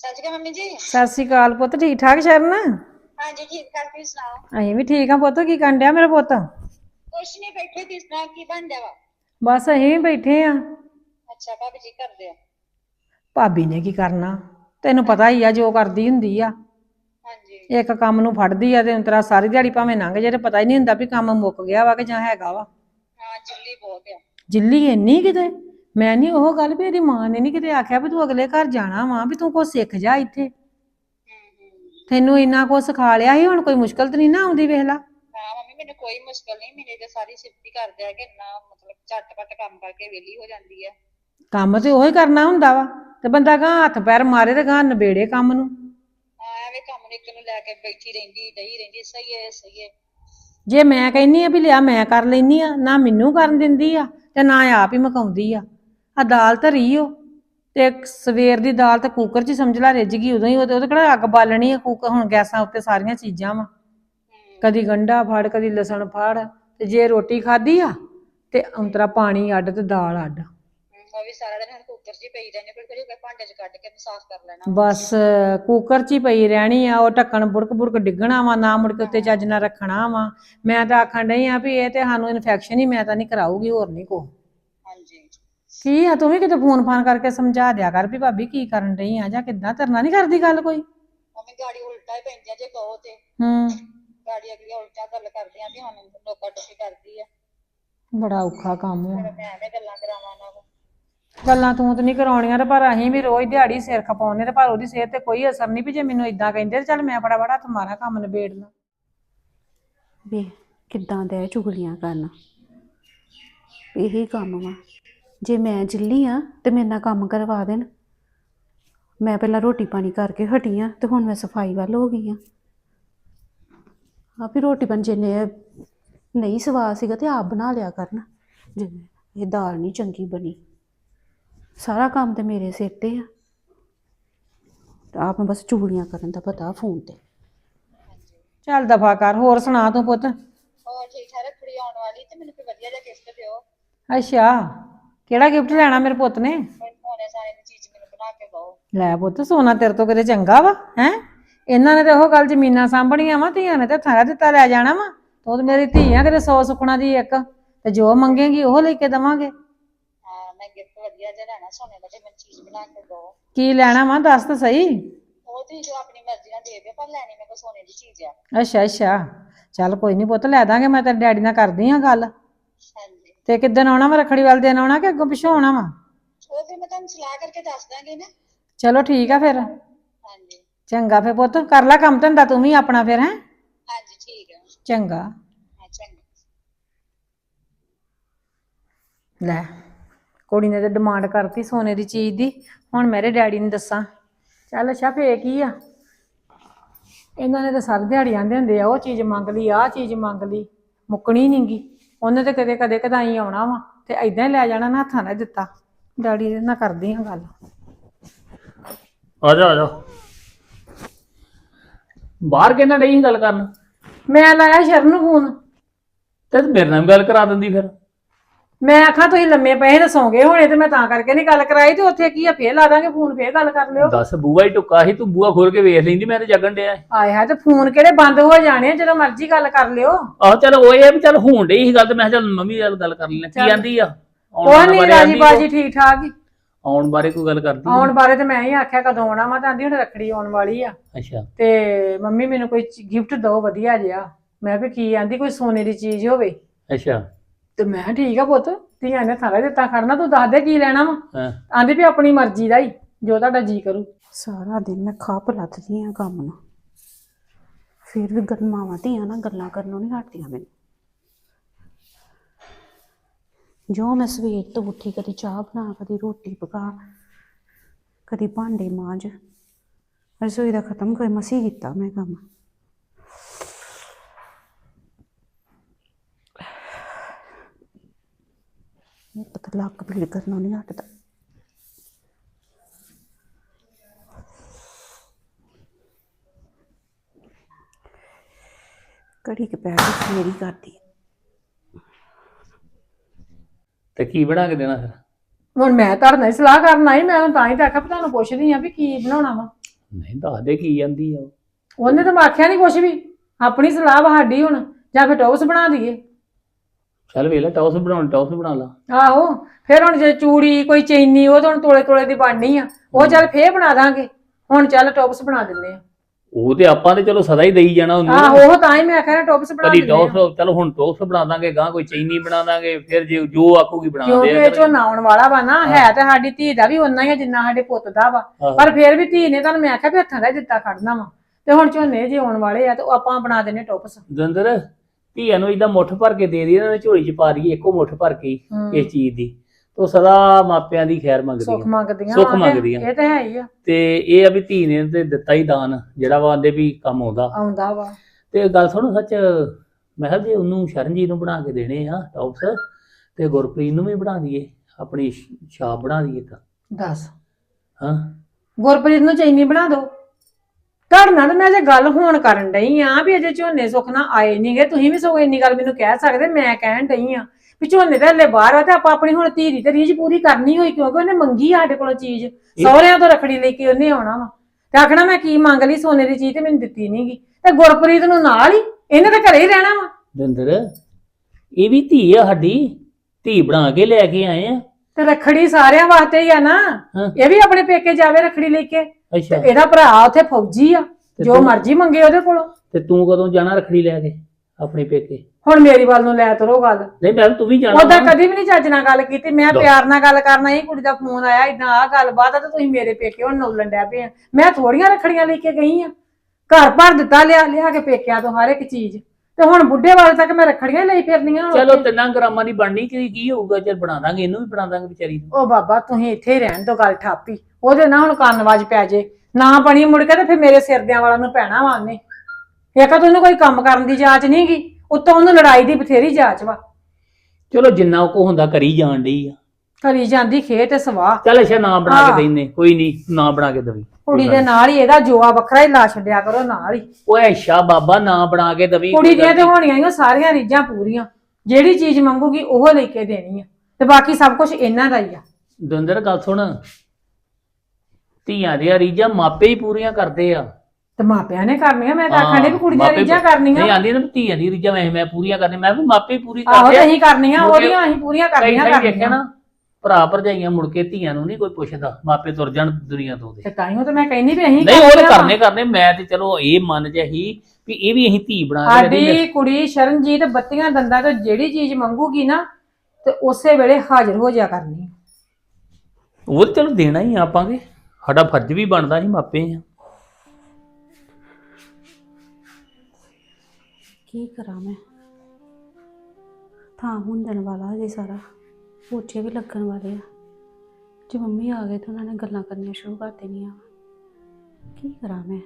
ਸਤਿ ਸ਼੍ਰੀ ਅਕਾਲ ਮੰਮੀ ਜੀ। ਸਤਿ ਸ਼੍ਰੀ ਅਕਾਲ ਪੁੱਤ ਠੀਕ ਠਾਕ ਸ਼ਰਨ? ਹਾਂਜੀ ਠੀਕ ਠਾਕ ਤੁਸੀਂ ਸੁਣਾਓ? ਅਸੀਂ ਵੀ ਠੀਕ ਆ ਪੁੱਤ ਕੀ ਕਰਨ ਡਿਆ ਮੇਰਾ ਪੁੱਤ? ਕੁਛ ਨਹੀਂ ਬੈਠੇ ਕਿਸ ਤਰ੍ਹਾਂ ਕੀ ਬਣ ਡਿਆ ਵਾ? ਬਸ ਅਸੀਂ ਵੀ ਬੈਠੇ ਆ ਅੱਛਾ ਭਾਬੀ ਜੀ ਕਰਦੇ ਆ। ਭਾਬੀ ਨੇ ਕੀ ਕਰਨਾ? ਤੈਨੂੰ ਪਤਾ ਹੀ ਆ ਜੋ ਕਰਦੀ ਹੁੰਦੀ ਆ। ਹਾਂਜੀ। ਇੱਕ ਕੰਮ ਨੂੰ ਫੜਦੀ ਆ ਤੇ ਉਂਤਰਾ ਸਾਰੀ ਦਿਹਾੜੀ ਭਾਵੇਂ ਲੰਘ ਜੇ ਤੇ ਪਤਾ ਹੀ ਨਹੀਂ ਹੁੰਦਾ ਵੀ ਕੰਮ ਮੁੱਕ ਗਿਆ ਵਾ ਕਿ ਜਾਂ ਹੈਗਾ ਵਾ। ਹਾਂ ਜੁੱਲੀ ਬਹੁਤ ਆ। ਜਿੱਲੀ ਇੰਨੀ ਕਿਤੇ? ਮੈਂ ਨਹੀਂ ਉਹ ਗੱਲ ਵੀ ਇਹਦੀ ਮਾਂ ਨੇ ਨਹੀਂ ਕਿਤੇ ਆਖਿਆ ਵੀ ਤੂੰ ਅਗਲੇ ਘਰ ਜਾਣਾ ਵਾ ਵੀ ਤੂੰ ਕੁਛ ਸਿੱਖ ਜਾ ਇੱਥੇ। ਤੈਨੂੰ ਇੰਨਾ ਕੁਛ ਸਿਖਾ ਲਿਆ ਸੀ ਹੁਣ ਕੋਈ ਮੁਸ਼ਕਲ ਤੇ ਨਹੀਂ ਨਾ ਆਉਂਦੀ ਵੇਖ ਲਾ। ਹਾਂ ਮੰਮੀ ਮੈਨੂੰ ਕੋਈ ਮੁਸ਼ਕਲ ਨਹੀਂ ਮੇਰੇ ਤੇ ਸਾਰੀ ਸਿਫਤੀ ਕਰਦੇ ਆ ਕਿ ਇੰਨਾ ਮਤਲਬ ਝਟਪਟ ਕੰਮ ਕਰਕੇ ਵਿਹਲੀ ਹੋ ਜਾਂਦੀ ਆ। ਕੰਮ ਤੇ ਉਹੀ ਕਰਨਾ ਹੁੰਦਾ ਵਾ ਤੇ ਬੰਦਾ ਗਾਂ ਹੱਥ ਪੈਰ ਮਾਰੇ ਤੇ ਗਾਂ ਨਵੇੜੇ ਕੰਮ ਨੂੰ। ਹਾਂ ਐਵੇਂ ਕੰਮ ਨੂੰ ਇੱਕ ਨੂੰ ਲੈ ਕੇ ਬੈਠੀ ਰਹਿੰਦੀ ਡਈ ਰਹਿੰਦੀ ਸਹੀ ਹੈ ਸਹੀ ਹੈ ਜੇ ਮੈਂ ਕਹਿੰਨੀ ਆ ਵੀ ਲਿਆ ਮੈਂ ਕਰ ਲੈਨੀ ਆ ਨਾ ਮੈਨੂੰ ਕਰਨ ਦਿੰਦੀ ਆ ਤੇ ਨਾ ਆਪ ਹੀ ਮਕਾਉਂਦੀ ਆ। ਆ ਦਾਲ ਧਰੀ ਓ ਤੇ ਸਵੇਰ ਦੀ ਦਾਲ ਤੇ ਕੁੱਕਰ 'ਚ ਹੀ ਸਮਝ ਲਾ ਰਿੱਝ ਗਈ ਉਦੋਂ ਹੀ ਉਹਦੇ ਉਹਦੇ ਕਿਹੜਾ ਅੱਗ ਬਾਲਣੀ ਆ ਕੁੱਕਰ ਹੁਣ ਗੈਸਾਂ ਉੱਤੇ ਸਾਰੀਆਂ ਚੀਜ਼ਾਂ ਵਾ। ਕਦੀ ਗੰਢਾ ਫੜ ਕਦੀ ਲਸਣ ਫੜ ਤੇ ਜੇ ਰੋਟੀ ਖਾਧੀ ਆ ਤੇ ਅੰਤਰਾ ਪਾਣੀ ਅੱਡ ਤੇ ਦਾਲ ਅੱਡ। ਉਹ ਵੀ ਸਾਰਾ ਦਿਨ ਹੁਣ ਕੁੱਕਰ 'ਚ ਹੀ ਪਈ ਰਹਿੰਦੀ ਕੋਈ ਕੋਈ ਭਾਂਡੇ 'ਚ ਕੱਢ ਕੇ ਸਾਫ਼ ਕਰ ਲੈਣਾ। ਬਸ ਕੁੱਕਰ 'ਚ ਹੀ ਪਈ ਰਹਿਣੀ ਆ ਉਹ ਢੱਕਣ ਬੁੜਕ ਬੁੜਕ ਡਿੱਗਣਾ ਵਾ ਨਾ ਮੁੜ ਕੇ ਉੱਤੇ ਚੱਜ ਨਾਲ ਰੱਖਣਾ ਵਾ। ਮੈਂ ਤਾਂ ਆਖਣ ਡਈ ਆ ਵੀ ਇਹ ਤੇ ਸਾਨੂੰ ਇਨਫੈਕਸ਼ਨ ਹੀ ਮੈਂ ਤਾਂ ਨਹੀਂ ਕਰਾਊਗੀ ਹੋਰ ਨਹੀਂ ਕੋ। ਕੀ ਆ ਤੂੰ ਵੀ ਕਿਤੇ ਫੋਨ ਫਾਨ ਕਰਕੇ ਸਮਝਾ ਦਿਆ ਕਰ ਵੀ ਭਾਬੀ ਕੀ ਕਰਨ ਡਈ ਆ ਜਾਂ ਕਿੱਦਾਂ ਤਰਨਾ ਨਹੀਂ ਕਰਦੀ ਗੱਲ ਕੋਈ? ਮੰਮੀ ਗਾੜੀ ਉਲਟਾ ਹੀ ਪੈਂਦੀ ਆ ਜੇ ਕਹੋ ਤੇ। ਹੂੰ। ਗਾੜੀ ਅਗਲੀ ਉਲਟਾ ਗੱਲ ਕਰਦੀ ਆ ਵੀ ਹੁਣ ਲੋਕਾਂ ਟੁੱਕੀ ਕਰਦੀ ਆ। ਬੜਾ ਔਖਾ ਕੰਮ ਆ। ਫਿਰ ਮੈਂ ਐਵੇਂ ਗੱਲਾਂ ਕਰਾਵਾਂ ਨੂੰ। ਗੱਲਾਂ ਤੂੰ ਤੇ ਨਹੀਂ ਕਰਾਉਣੀਆਂ ਤੇ ਪਰ ਅਸੀਂ ਵੀ ਰੋਜ਼ ਦਿਹਾੜੀ ਸਿਰ ਖਪਾਉਨੇ ਤੇ ਪਰ ਉਹਦੀ ਸਿਹਤ ਤੇ ਕੋਈ ਅਸਰ ਨਹੀਂ ਵੀ ਜੇ ਮੈਨੂੰ ਇਦਾਂ ਕਹਿੰਦੇ ਤੇ ਚੱਲ ਮੈਂ ਫਟਾਫਟ ਹੱਥ ਮਾਰਾਂ ਕੰਮ ਨਿਬੇੜ ਲਾਂ। ਵੇ ਕਿੱਦਾਂ ਦੇ ਚੁਗਲੀਆਂ ਕਰਨ। ਇਹੀ ਕੰਮ ਵਾ। ਜੇ ਮੈਂ ਜਿੱਲੀ ਆ ਤੇ ਮੇਰੇ ਨਾਲ ਕੰਮ ਕਰਵਾ ਦੇਣ। ਮੈਂ ਪਹਿਲਾਂ ਰੋਟੀ ਪਾਣੀ ਕਰਕੇ ਹਟੀ ਆ ਤੇ ਹੁਣ ਮੈਂ ਸਫ਼ਾਈ ਵੱਲ ਹੋ ਗਈ ਆ। ਆ ਵੀ ਰੋਟੀ ਪਾਣੀ ਜੇ ਨੇ ਨਹੀਂ ਸਵਾਦ ਸੀਗਾ ਤੇ ਆਪ ਬਣਾ ਲਿਆ ਕਰਨ। ਜਿਵੇਂ ਇਹ ਦਾਲ ਨਹੀਂ ਚੰਗੀ ਬਣੀ। ਸਾਰਾ ਕੰਮ ਤੇ ਮੇਰੇ ਸਿਰ ਤੇ ਆ। ਤੇ ਆਪ ਨੂੰ ਬਸ ਚੁਗਲੀਆਂ ਕਰਨ ਦਾ ਪਤਾ ਫੋਨ ਤੇ। ਚੱਲ ਦਫਾ ਕਰ ਹੋਰ ਸੁਣਾ ਤੂੰ ਪੁੱਤ? ਹੋਰ ਠੀਕ ਠਾਕ ਰੱਖੜੀ ਆਉਣ ਵਾਲੀ ਤੇ ਮੈਨੂੰ ਕੋਈ ਵਧੀਆ ਜਿਹਾ ਗਿਫਟ ਦਿਓ। ਅੱਛਾ। ਕਿਹੜਾ ਗਿਫਟ ਲੈਣਾ ਮੇਰੇ ਪੁੱਤ ਨੇ? ਕੋਈ ਸੋਨੇ ਸਾਨੇ ਦੀ ਚੀਜ਼ ਮੈਨੂੰ ਬਣਾ ਕੇ ਦਿਓ ਲੈ ਪੁੱਤ, ਸੋਨਾ ਤੇਰੇ ਤੋਂ ਕਿਤੇ ਚੰਗਾ ਵਾ, ਹੈ? ਇਹਨਾਂ ਨੇ ਤੇ ਉਹ ਗੱਲ ਜ਼ਮੀਨਾਂ ਸਾਂਭਣੀਆਂ ਵਾ, ਧੀਆਂ ਨੇ ਤੇ ਥਾਰਾ ਦਿੱਤਾ ਲੈ ਜਾਣਾ ਵਾ। ਤੂੰ ਤੇ ਮੇਰੀ ਧੀ ਆ, ਕਿਤੇ ਸੌ ਸੁਖਣਾ ਦੀ ਇੱਕ। ਤੇ ਜੋ ਮੰਗੇਗੀ, ਉਹ ਲੈ ਕੇ ਦਵਾਂਗੇ। ਹਾਂ ਮੈਂ ਗਿਫਟ ਵਧੀਆ ਜਿਹਾ ਲੈਣਾ ਸੋਨੇ ਦਾ ਤੇ ਮੈਨੂੰ ਚੀਜ਼ ਬਣਾ ਕੇ ਦਿਓ ਕੀ ਲੈਣਾ ਵਾ, ਦੱਸ ਤਾਂ ਸਹੀ। ਉਹ ਤੁਸੀਂ ਜੋ ਆਪਣੀ ਮਰਜ਼ੀ ਨਾਲ ਦੇ ਦਿਓ ਪਰ ਲੈਣੀ ਮੇਰੇ ਕੋਲ ਸੋਨੇ ਦੀ ਚੀਜ਼ ਆ ਅੱਛਾ ਅੱਛਾ। ਚੱਲ ਕੋਈ ਨਹੀਂ ਪੁੱਤ, ਲੈ ਦਾਂਗੇ, ਮੈਂ ਤੇਰੇ ਡੈਡੀ ਨਾਲ ਕਰਦੀ ਆ ਗੱਲ। ਹਾਂਜੀ। ਤੇ ਕਿੱਦਣ ਆਉਣਾ ਵਾ ਰੱਖੜੀ ਵਾਲੇ ਦਿਨ ਆਉਣਾ ਕਿ ਅੱਗੋਂ ਪਿੱਛੋਂ ਆਉਣਾ ਵਾ? ਉਹ ਫਿਰ ਮੈਂ ਤੁਹਾਨੂੰ ਸਲਾਹ ਕਰਕੇ ਦੱਸ ਦਾਂਗੀ ਨਾ। ਚਲੋ ਠੀਕ ਆ ਫਿਰ। ਹਾਂਜੀ। ਚੰਗਾ ਫਿਰ ਪੁੱਤ ਕਰ ਲੈ ਕੰਮ ਧੰਦਾ ਤੂੰ ਵੀ ਆਪਣਾ ਫਿਰ ਹੈ? ਹਾਂਜੀ ਠੀਕ ਹੈ ਚੰਗਾ। ਹਾਂ ਚੰਗਾ। ਲੈ ਕੁੜੀ ਨੇ ਤੇ ਡਿਮਾਂਡ ਕਰਤੀ ਸੋਨੇ ਦੀ ਚੀਜ਼ ਦੀ। ਹੁਣ ਮੇਰੇ ਡੈਡੀ ਨੂੰ ਦੱਸਾਂ। ਚੱਲ ਅੱਛਾ ਫੇ ਕੀ ਆ? ਇਹਨਾਂ ਨੇ ਤਾਂ ਸਰ ਦਿਹਾੜੀ ਆਂਦੇ ਹੁੰਦੇ ਆ ਉਹ ਚੀਜ਼ ਮੰਗ ਲਈ ਆਹ ਚੀਜ਼ ਮੰਗ ਲਈ ਮੁੱਕਣੀ ਨਹੀਂਗੀ ਉਹਨੇ ਤੇ ਕਦੇ ਕਦੇ ਕਦਾਈ ਆਉਣਾ ਵਾ ਤੇ ਐਦਾਂ ਹੀ ਲੈ ਜਾਣਾ ਨਾ ਹੱਥਾਂ ਨਾਲ ਦਿੱਤਾ। ਡੈਡੀ ਨਾਲ ਕਰਦੀ ਹਾਂ ਗੱਲ। ਆ ਜਾ ਆ ਜਾ। ਬਾਹਰ ਕਿਹਨਾਂ ਨਹੀਂ ਗੱਲ ਕਰਨ? ਮੈਂ ਲਾਇਆ ਸ਼ਰਨ ਨੂੰ ਫੋਨ। ਤੇ ਤੂੰ ਮੇਰੇ ਨਾਲ ਵੀ ਗੱਲ ਕਰਾ ਦਿੰਦੀ ਫਿਰ। ਮੈਂ ਆਖਾਂ ਤੁਸੀਂ ਲੰਮੇ ਪਏ ਤੇ ਸੌਂ ਗਏ ਹੋਣੇ ਤੇ ਮੈਂ ਤਾਂ ਕਰਕੇ ਨਹੀਂ ਗੱਲ ਕਰਾਈ ਤੇ ਉੱਥੇ ਕੀ ਆ ਫੇਰ ਲਾ ਦਾਂਗੇ ਫੋਨ ਫੇਰ ਗੱਲ ਕਰ ਲਿਓ। ਦੱਸ ਬੂਆ ਹੀ ਟੁੱਕਾ ਸੀ ਤੂੰ ਬੂਆ ਖੋਲ ਕੇ ਵੇਖ ਲੈਂਦੀ ਮੈਂ ਤੇ ਜਗਣ ਡਿਆ। ਆਏ ਹੈ ਤੇ ਫੋਨ ਕਿਹੜੇ ਬੰਦ ਹੋ ਜਾਣੇ ਆ, ਜਦੋਂ ਮਰਜ਼ੀ ਗੱਲ ਕਰ ਲਿਓ। ਆਹੋ ਚੱਲ ਉਹ ਇਹ ਆ ਵੀ ਚੱਲ ਹੋਣ ਡਈ ਸੀ ਗੱਲ ਤੇ ਮੈਂ ਕਿਹਾ ਚੱਲ ਮੰਮੀ ਨਾਲ ਗੱਲ ਕਰ ਲੈਣਾ ਕੀ। ਆਂਦੀ ਆ? ਆਉਣ ਉਹ ਨਹੀਂ ਰਾਜੀ ਬਾਜੀ ਠੀਕ ਠਾਕ ਹੀ। ਆਉਣ ਬਾਰੇ ਕੋਈ ਗੱਲ ਕਰਦੀ ਆਉਣ ਬਾਰੇ ਤੇ ਮੈਂ ਹੀ ਆਖਿਆ ਕਦੋਂ ਆਉਣਾ ਮੈਂ ਤਾਂ ਆਂਦੀ ਹੁਣ ਰੱਖੜੀ ਆਉਣ ਵਾਲੀ ਆ। ਅੱਛਾ। ਤੇ ਮੰਮੀ ਮੈਨੂੰ ਕੋਈ ਗਿਫਟ ਦਿਓ ਵਧੀਆ ਜਿਹਾ। ਮੈਂ ਵੀ ਕੀ ਆਂਦੀ ਕੋਈ ਸੋਨੇ ਦੀ ਚੀਜ਼ ਹੋਵੇ। ਅੱਛਾ। ਤੇ ਮੈਂ ਕਿਹਾ ਠੀਕ ਆ ਪੁੱਤ ਧੀਆਂ ਨੇ ਥਾਰਾ ਦਿੱਤਾ ਖੜਨਾ ਤੂੰ ਦੱਸ ਦੇ ਕੀ ਲੈਣਾ ਵਾ। ਹਾਂ। ਆਂਦੀ ਵੀ ਆਪਣੀ ਮਰਜ਼ੀ ਦਾ ਹੀ ਜੋ ਤੁਹਾਡਾ ਜੀ ਕਰੂ। ਸਾਰਾ ਦਿਨ ਮੈਂ ਖਾਪ ਲੱਥਦੀ ਆ ਕੰਮ ਨੂੰ। ਫਿਰ ਵੀ ਗੱਲ ਮਾਵਾਂ ਧੀਆਂ ਨਾਲ ਗੱਲਾਂ ਕਰਨੋਂ ਨਹੀਂ ਹਟਦੀਆਂ ਮੈਨੂੰ। ਜੋ ਮੈਂ ਸਵੇਰ ਤੋਂ ਉੱਠੀ ਕਦੀ ਚਾਹ ਬਣਾ ਕਦੀ ਰੋਟੀ ਪਕਾ ਕਦੀ ਭਾਂਡੇ ਮਾਂਜ ਰਸੋਈ ਦਾ ਖਤਮ ਕਰ ਮਸੀ ਕੀਤਾ ਮੈਂ ਕੰਮ। ਇਹ ਪਤਾ ਲੱਕ ਪੀੜ ਕਰਨੋਂ ਨਹੀਂ ਹਟਦਾ ਕੜੀ ਕੇ ਪੈਰ ਵਿੱਚ ਮੇਰੀ ਕਰਦੀ। ਤੇ ਕੀ ਬਣਾ ਕੇ ਦੇਣਾ ਫਿਰ ਹੁਣ ਮੈਂ ਤੁਹਾਡੇ ਨਾਲ ਹੀ ਸਲਾਹ ਕਰਨ ਆਈ ਮੈਂ ਤਾਂ ਹੀ ਤਾਂ ਆਖਿਆ ਵੀ ਤੁਹਾਨੂੰ ਪੁੱਛਦੀ ਆ ਵੀ ਕੀ ਬਣਾਉਣਾ ਵਾ ਨਹੀਂ ਦੱਸ ਦੇ ਕੀ ਜਾਂਦੀ ਆ ਉਹ। ਉਹਨੇ ਤਾਂ ਆਖਿਆ ਨਹੀਂ ਕੁਛ ਵੀ ਆਪਣੀ ਸਲਾਹ ਵਾ ਸਾਡੀ ਹੁਣ ਜਾਂ ਫਿਰ ਟੌਪਸ ਬਣਾ ਦਈਏ ਚੱਲ ਵੇਖ ਲੈ ਟੌਸ ਬਣਾਉਣ ਟੌਸ ਬਣਾ ਲਾ। ਆਹੋ ਫਿਰ ਹੁਣ ਜੇ ਚੂੜੀ ਕੋਈ ਚੈਨੀ ਉਹ ਤਾਂ ਹੁਣ ਤੋਲੇ ਤੋਲੇ ਦੀ ਬਣਨੀ ਆ। ਉਹ ਚੱਲ ਫੇਰ ਬਣਾ ਦਾਂਗੇ। ਹੁਣ ਚੱਲ ਟੌਪਸ ਬਣਾ ਦਿੰਦੇ ਆ। ਉਹ ਤੇ ਆਪਾਂ ਤੇ ਚਲੋ ਸਦਾ ਹੀ ਦੇਈ ਜਾਣਾ ਉਹਨੂੰ। ਆਹੋ ਉਹ ਤਾਂ ਹੀ ਮੈਂ ਕਹਿੰਦਾ ਟੌਪਸ ਬਣਾ ਕਦੀ ਦਿੰਦੇ ਆ। ਚਲੋ ਹੁਣ ਟੌਸ ਬਣਾ ਦਾਂਗੇ ਗਾਂ ਕੋਈ ਚੈਨੀ ਬਣਾ ਦਾਂਗੇ ਫਿਰ ਜੇ ਜੋ ਆਖੂਗੀ ਬਣਾ ਕਿਉਂਕਿ ਦੇ ਇਹ ਝੋਨਾ ਆਉਣ ਵਾਲਾ ਵਾ ਨਾ ਹੈ ਤੇ ਸਾਡੀ ਧੀ ਦਾ ਵੀ ਓਨਾ ਹੀ ਆ ਜਿੰਨਾ ਸਾਡੇ ਪੁੱਤ ਦਾ ਵਾ। ਆਹੋ। ਪਰ ਫਿਰ ਵੀ ਧੀ ਨੇ ਤੁਹਾਨੂੰ ਮੈਂ ਆਖਿਆ ਵੀ ਹੱਥਾਂ ਦਾ ਦਿੱਤਾ ਖੜਨਾ ਵਾ। ਤੇ ਹੁਣ ਝੋਨੇ ਜੇ ਆਉਣ ਵਾਲੇ ਆ ਤੇ ਉਹ ਆਪਾਂ ਬਣਾ ਦਿੰਨੇ ਟੌਪਸ। ਦੰਦਰ ਧੀਆਂ ਨੂੰ ਇਦਾਂ ਮੁੱਠ ਭਰ ਕੇ ਦੇ ਦੀ ਇਹਨਾਂ ਨੇ ਝੋਲੀ ਚ ਪਾ ਦਈਏ ਇੱਕੋ ਮੁੱਠ ਭਰ ਕੇ। ਇਸ ਚੀਜ਼ ਦੀ। ਤੋ ਸਦਾ ਮਾਪਿਆਂ ਦੀ ਖੈਰ ਸੁੱਖ ਮੰਗਦੀਆਂ ਸੁੱਖ ਵਾ ਤੇ ਮੰਗਦੀਆਂ। ਇਹ ਤੇ ਹੈ ਹੀ ਆ। ਤੇ ਇਹ ਆ ਵੀ ਧੀ ਨੇ ਤੇ ਦਿੱਤਾ ਹੀ ਦਾਨ ਜਿਹੜਾ ਵਾ ਆਂਦੇ ਵੀ ਕੰਮ ਆਉਂਦਾ। ਆਉਂਦਾ ਵਾ। ਤੇ ਗੱਲ ਸੁਣ ਸੱਚ ਮੈਂ ਕਿਹਾ ਜੇ ਉਹਨੂੰ ਸ਼ਰਨਜੀਤ ਨੂੰ ਬਣਾ ਕੇ ਦੇਣੇ ਆ ਟੌਪਸ ਤੇ ਗੁਰਪ੍ਰੀਤ ਨੂੰ ਵੀ ਬਣਾ ਦਈਏ ਆਪਣੀ ਛਾਪ ਬਣਾ ਦਈਏ ਇੱਕ। ਦੱਸ। ਹਾਂ। ਗੁਰਪ੍ਰੀਤ ਨੂੰ ਚੈਨੀ ਬਣਾ ਦਿਓ ਤੁਹਾਡੇ ਨਾਲ ਤਾਂ ਮੈਂ ਅਜੇ ਗੱਲ ਹੋਣ ਕਰਨ ਡਈ ਆ ਵੀ ਅਜੇ ਝੋਨੇ ਸੁੱਖ ਨਾ ਆਏ ਨਹੀਂਗੇ ਤੁਸੀਂ ਵੀ ਸਗੋਂ ਇੰਨੀ ਗੱਲ ਮੈਨੂੰ ਕਹਿ ਸਕਦੇ ਮੈਂ ਕਹਿਣ ਡਈ ਆ ਵੀ ਝੋਨੇ ਤਾਂ ਹਲੇ ਬਾਹਰ ਆ ਤੇ ਆਪਾਂ ਆਪਣੀ ਹੁਣ ਧੀ ਦੀ ਤੇ ਰੀਝ ਪੂਰੀ ਕਰਨੀ ਹੋਈ ਕਿਉਂਕਿ ਉਹਨੇ ਮੰਗੀ ਆ ਸਾਡੇ ਕੋਲੋਂ ਚੀਜ਼। ਸਹੁਰਿਆਂ ਤੋਂ ਰੱਖੜੀ ਲੈ ਕੇ ਉਹਨੇ ਆਉਣਾ ਵਾ। ਤੇ ਆਖਣਾ ਮੈਂ ਕੀ ਮੰਗ ਲਈ ਸੋਨੇ ਦੀ ਚੀਜ਼ ਤੇ ਮੈਨੂੰ ਦਿੱਤੀ ਨਹੀਂਗੀ ਤੇ ਗੁਰਪ੍ਰੀਤ ਨੂੰ ਨਾਲ ਹੀ ਇਹਨੇ ਤਾਂ ਘਰੇ ਹੀ ਰਹਿਣਾ ਵਾ। ਦੰਦਰ ਇਹ ਵੀ ਧੀ ਆ ਸਾਡੀ। ਧੀ ਬਣਾ ਕੇ ਲੈ ਕੇ ਆਏ ਆ। ਤੇ ਰੱਖੜੀ ਸਾਰਿਆਂ ਵਾਸਤੇ ਹੀ ਆ ਨਾ। ਹਾਂ। ਇਹ ਵੀ ਆਪਣੇ ਪੇਕੇ ਜਾਵੇ ਰੱਖੜੀ ਲੈ ਕੇ। ਤੇ ਅੱਛਾ ਇਹਦਾ ਭਰਾ ਉੱਥੇ ਫੌਜੀ ਆ ਜੋ ਤੂੰ- ਮਰਜ਼ੀ ਮੰਗੇ ਉਹਦੇ ਕੋਲੋਂ। ਤੇ ਤੂੰ ਕਦੋਂ ਜਾਣਾ ਰਖੜੀ ਲੈ ਕੇ ਆਪਣੇ ਪੇਕੇ? ਹੁਣ ਮੇਰੀ ਵੱਲ ਨੂੰ ਲੈ ਤੁਰੋ ਗੱਲ। ਨਹੀਂ ਮੈਂ ਤੂੰ ਵੀ ਜਾਣਾ ਉਹਦਾ। ਕਦੀ ਵੀ ਨਹੀਂ ਚੱਜ ਨਾਲ ਗੱਲ ਕੀਤੀ ਮੈਂ ਲਓ। ਪਿਆਰ ਨਾਲ ਗੱਲ ਕਰਨਾ ਇਹ ਕੁੜੀ ਦਾ ਫੋਨ ਆਇਆ ਇਦਾਂ ਆ ਗੱਲਬਾਤ ਆ ਤੇ ਤੁਸੀਂ ਮੇਰੇ ਪੇਕੇ ਹੁਣ ਨੌਲਣ ਡੈ ਪਏ ਆ। ਮੈਂ ਥੋੜੀਆਂ ਰੱਖੜੀਆਂ ਲੈ ਕੇ ਗਈ ਆ। ਘਰ ਭਰ ਦਿੱਤਾ ਲਿਆ ਲਿਆ ਕੇ ਪੇਕਿਆਂ ਤੋਂ ਹਰ ਇੱਕ ਚੀਜ਼। ਤੇ ਹੁਣ ਬੁੱਢੇ ਵਾਲੇ ਤੱਕ ਮੈਂ ਰੱਖੜੀਆਂ ਹੀ ਲਈ ਫਿਰਨੀਆਂ ਹੁਣ ਚਲੋ। ਤਿੰਨਾਂ ਗ੍ਰਾਮਾਂ ਦੀ ਬਣਨੀ ਕੀ ਕੀ ਹੋਊਗਾ ਚਲ ਬਣਾ ਦਾਂਗੇ ਇਹਨੂੰ ਵੀ ਬਣਾ ਦਾਂਗੇ ਵਿਚਾਰੀ ਨੂੰ। ਉਹ ਬਾਬਾ ਤੁਸੀਂ ਇੱਥੇ ਹੀ ਰਹਿਣ ਤੋਂ ਗੱਲ ਠਾਪੀ। ਉਹਦੇ ਨਾਲ ਹੁਣ ਕੰਨਵਾਜ ਪੈ ਜੇ। ਨਾ ਬਣੀ ਮੁੜ ਕੇ ਤੇ ਫਿਰ ਮੇਰੇ ਸਿਰਦਿਆਂ ਵਾਲਾ ਨੂੰ ਪੈਣਾ ਵਾ ਉਹਨੇ। ਇੱਕ ਤਾਂ ਉਹਨੂੰ ਕੋਈ ਕੰਮ ਕਰਨ ਦੀ ਜਾਂਚ ਨਹੀਂ ਗਈ ਉੱਤੋਂ ਉਹਨੂੰ ਲੜਾਈ ਦੀ ਬਥੇਰੀ ਜਾਂਚ ਵਾ। ਚਲੋ ਜਿੰਨਾ ਕੋ ਹੁੰਦਾ ਕਰੀ ਜਾਣ ਡਈ ਆ। ਕਰੀ ਜਾਂਦੀ ਖੇ ਤੇ ਸਵਾਹ ਚੱਲ ਅੱਛਾ ਨਾ ਬਣਾ ਹਾਂ। ਕੇ ਦੇਨੇ ਕੋਈ ਨਹੀਂ ਨਾ ਬਣਾ ਕੇ ਦਵੀ। ਕੁੜੀ ਦੇ ਨਾਲ ਹੀ ਇਹਦਾ ਜੋਆ ਵੱਖਰਾ ਹੀ ਲਾ ਛੱਡਿਆ ਕਰੋ ਨਾਲ ਹੀ। ਓਏ ਅੱਛਾ ਬਾਬਾ ਨਾ ਬਣਾ ਕੇ ਦਵੀ ਕੁੜੀ ਦੀਆਂ ਤੇ ਹੋਣੀਆਂ ਹੀ ਸਾਰੀਆਂ ਰੀਝਾਂ ਪੂਰੀਆਂ। ਜਿਹੜੀ ਚੀਜ਼ ਮੰਗੂਗੀ ਉਹ ਲੈ ਕੇ ਦੇਣੀ ਆ। ਤੇ ਬਾਕੀ ਸਭ ਕੁਝ ਇਹਨਾਂ ਦਾ ਹੀ ਆ। ਦੰਦਰ ਗੱਲ ਸੁਣ। ਧੀਆਂ ਦੀਆਂ ਰੀਝਾਂ ਮਾਪੇ ਹੀ ਪੂਰੀਆਂ ਕਰਦੇ ਆ। ਤੇ ਮਾਪਿਆਂ ਨੇ ਕਰਨੀਆਂ ਮੈਂ ਤਾਂ ਡਈ ਵੀ ਕੁੜੀ ਦੀਆਂ ਮਾਪੇ- ਰੀਝਾਂ ਨਹੀਂ ਕਰਨੀਆਂ ਆਂਦੀ ਨਾ ਵੀ ਧੀਆਂ ਦੀ ਰੀਝਾਂ ਮੈਂ ਮੈਂ ਪੂਰੀਆਂ ਕਰਨੀਆਂ। ਮੈਂ ਵੀ ਮਾਪੇ ਹੀ ਪੂਰੀ ਆਹੋ ਕਰਦੇ ਤੇ ਅਸੀਂ ਕਰਨੀਆਂ ਉਹਦੀਆਂ ਅਸੀਂ ਪੂਰੀਆਂ ਕਰਨੀਆਂ ਕਰਨੀਆਂ। ਨਾ ਭਰਾ ਭਰਜਾਈਆਂ ਮੁੜ ਕੇ ਧੀਆਂ ਨੂੰ ਨਹੀਂ ਕੋਈ ਪੁੱਛਦਾ ਮਾਪੇ ਤੁਰ ਜਾਣ ਦੁਨੀਆ ਤੋਂ ਦੇ ਤੇ ਤਾਈਓ ਤੇ ਮੈਂ ਕਹਿੰਦੀ ਵੀ ਅਸੀਂ ਨਹੀਂ ਉਹ ਤੇ ਕਰਨੇ ਕਰਨੇ ਮੈਂ ਤੇ ਚਲੋ ਇਹ ਮੰਨ ਜਾਹੀ ਵੀ ਇਹ ਵੀ ਅਸੀਂ ਧੀ ਬਣਾ ਕੇ ਸਾਡੀ ਕੁੜੀ ਸ਼ਰਨਜੀਤ ਬੱਤੀਆਂ ਦੰਦਾਂ ਤੋਂ ਜਿਹੜੀ ਚੀਜ਼ ਮੰਗੂਗੀ ਨਾ ਤੇ ਉਸੇ ਵੇਲੇ ਹਾਜ਼ਰ ਹੋ ਜਾ ਕਰਨੀ। ਉਹ ਤੇ ਚਲੋ ਦੇਣਾ ਹੀ ਆ ਆਪਾਂਗੇ ਸਾਡਾ ਫਰਜ਼ ਵੀ ਬਣਦਾ ਸੀ ਮਾਪੇ ਆ। ਕੀ ਕਰਾਂ ਮੈਂ? ਥਾਂ ਹੁੰਦਣ ਵਾਲਾ ਜੇ ਸਾਰਾ। ਪੋਚੇ ਵੀ ਲੱਗਣ ਵਾਲੇ ਆ। ਜੇ ਮੰਮੀ ਆ ਗਏ ਤਾਂ ਉਹਨਾਂ ਨੇ ਗੱਲਾਂ ਕਰਨੀਆਂ ਸ਼ੁਰੂ ਕਰ ਦੇਣੀਆਂ ਕੀ ਕਰਾਂ ਮੈਂ?